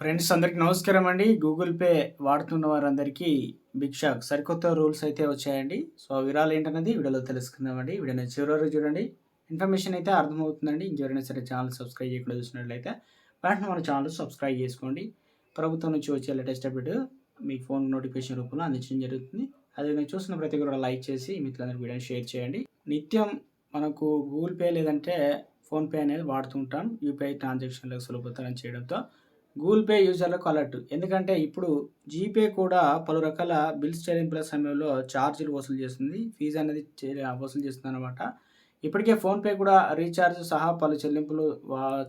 Friends అందరికీ నమస్కారం అండి. గూగుల్ పే వాడుతున్న వారందరికీ బిగ్ షాక్. సరికొత్త రూల్స్ అయితే వచ్చాయండి. సో ఆ వివరాలు ఏంటన్నది వీడియోలో తెలుసుకుందామండి. వీడియోని చివరి వరకు చూడండి. ఇన్ఫర్మేషన్ అయితే అర్థమవుతుందండి. ఇంకెవరైనా సరే ఛానల్ సబ్స్క్రైబ్ చేయకుండా చూసినట్లయితే వెంటనే మన ఛానల్ సబ్స్క్రైబ్ చేసుకోండి. ప్రభుత్వం నుంచి వచ్చే లేటెస్ట్ అప్డేట్ మీ ఫోన్ నోటిఫికేషన్ రూపంలో అందించడం జరుగుతుంది. అదేవిధంగా చూసిన ప్రతి కూడా లైక్ చేసి మిత్రులందరూ వీడియోని షేర్ చేయండి. నిత్యం మనకు గూగుల్ పే లేదంటే ఫోన్పే అనేది వాడుతుంటాం యూపీఐ ట్రాన్సాక్షన్లకు సులభతరం చేయడంతో గూగుల్ పే యూజర్లకు అలర్ట్. ఎందుకంటే ఇప్పుడు జీపే కూడా పలు రకాల బిల్స్ చెల్లింపుల సమయంలో ఛార్జీలు వసూలు చేస్తుంది. ఫీజు అనేది చే- వసూలు చేస్తుంది అనమాట ఇప్పటికే ఫోన్పే కూడా రీఛార్జ్ సహా పలు చెల్లింపులు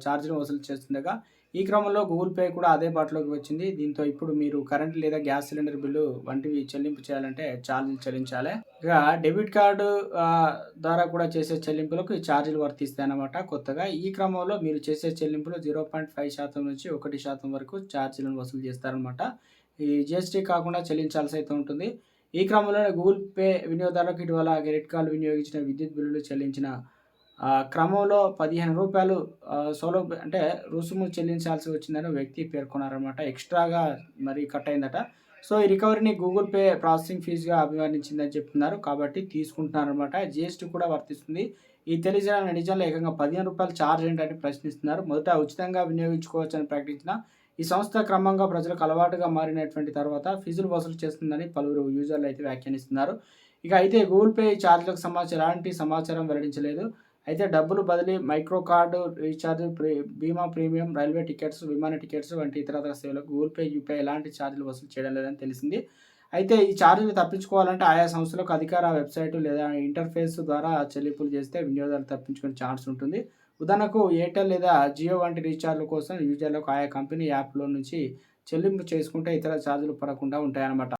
ఛార్జీలు వసూలు చేస్తుండగా ఈ క్రమంలో గూగుల్ పే కూడా అదే బాటలోకి వచ్చింది. దీంతో ఇప్పుడు మీరు కరెంట్ లేదా గ్యాస్ సిలిండర్ బిల్లు వంటివి చెల్లింపు చేయాలంటే ఛార్జీలు చెల్లించాలి. ఇక డెబిట్ కార్డు ద్వారా కూడా చేసే చెల్లింపులకు ఈ ఛార్జీలు వర్తిస్తాయన్నమాట. కొత్తగా ఈ క్రమంలో మీరు చేసే చెల్లింపులు జీరో పాయింట్ ఫైవ్ శాతం నుంచి ఒకటి శాతం వరకు ఛార్జీలను వసూలు చేస్తారనమాట ఈ జిఎస్టీ కాకుండా చెల్లించాల్సి అయితే ఉంటుంది. ఈ క్రమంలోనే గూగుల్ పే వినియోగదారులకు ఇటీవల క్రెడిట్ కార్డు వినియోగించిన విద్యుత్ బిల్లులు చెల్లించిన క్రమంలో పదిహేను రూపాయలు ఆ, సౌలభ్య అంటే రుసుము చెల్లించాల్సి వచ్చిందని వ్యక్తి పేర్కొన్నారనమాట ఎక్స్ట్రాగా మరి కట్ అయిందట. సో ఈ రికవరీని గూగుల్ పే ప్రాసెసింగ్ ఫీజుగా అభివర్ణించిందని చెప్తున్నారు. కాబట్టి తీసుకుంటున్నారనమాట జిఎస్టీ కూడా వర్తిస్తుంది. ఈ తెలియజేయడానికి నిజంలో ఏకంగా పదిహేను రూపాయలు ఛార్జ్ ఏంటని ప్రశ్నిస్తున్నారు. మొదట ఉచితంగా వినియోగించుకోవచ్చని ప్రకటించిన ఈ సంస్థ క్రమంగా ప్రజలకు అలవాటుగా మారినటువంటి తర్వాత ఫీజులు వసూలు చేస్తుందని పలువురు యూజర్లు అయితే వ్యాఖ్యానిస్తున్నారు. ఇక అయితే గూగుల్ పే ఈ ఛార్జీలకు సంబంధించి ఎలాంటి సమాచారం వెల్లడించలేదు. అయితే డబ్బులు బదిలీ మైక్రో కార్డు రీఛార్జ్ ప్రీ బీమా ప్రీమియం రైల్వే టికెట్స్ విమాన టికెట్స్ వంటి ఇతర సేవలకు గూగుల్ పే యూపీఐ ఎలాంటి ఛార్జీలు వసూలు చేయడం లేదని తెలిసింది. అయితే ఈ ఛార్జీలు తప్పించుకోవాలంటే ఆయా సంస్థలకు అధికార వెబ్సైట్ లేదా ఇంటర్ఫేస్ ద్వారా చెల్లింపులు చేస్తే వినియోగదారులు తప్పించుకునే ఛాన్స్ ఉంటుంది. ఉదాహరణకు ఎయిర్టెల్ లేదా జియో వంటి రీఛార్జ్ల కోసం యూజర్లకు ఆయా కంపెనీ యాప్లో నుంచి చెల్లింపు చేసుకుంటే ఇతర ఛార్జీలు పడకుండా ఉంటాయన్నమాట.